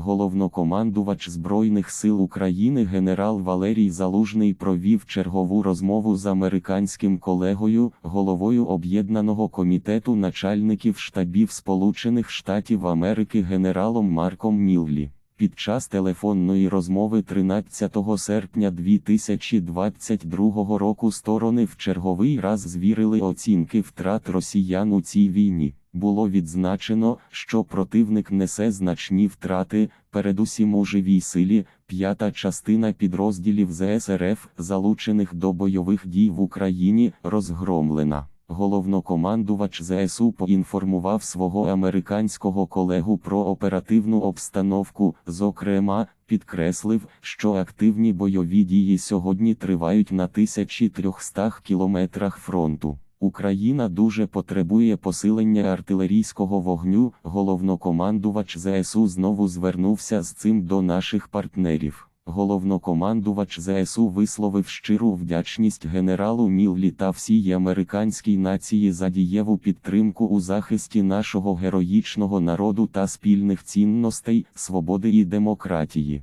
головнокомандувач Збройних сил України генерал Валерій Залужний провів чергову розмову з американським колегою, головою Об'єднаного комітету начальників штабів Сполучених Штатів Америки генералом Марком Міллі. Під час телефонної розмови 13 серпня 2022 року сторони в черговий раз звірили оцінки втрат росіян у цій війні. Було відзначено, що противник несе значні втрати, передусім у живій силі, п'ята частина підрозділів ЗСРФ, залучених до бойових дій в Україні, розгромлена. Головнокомандувач ЗСУ поінформував свого американського колегу про оперативну обстановку, зокрема, підкреслив, що активні бойові дії сьогодні тривають на 1300 кілометрах фронту. Україна дуже потребує посилення артилерійського вогню. Головнокомандувач ЗСУ знову звернувся з цим до наших партнерів. Головнокомандувач ЗСУ висловив щиру вдячність генералу Міллі та всій американській нації за дієву підтримку у захисті нашого героїчного народу та спільних цінностей, свободи і демократії.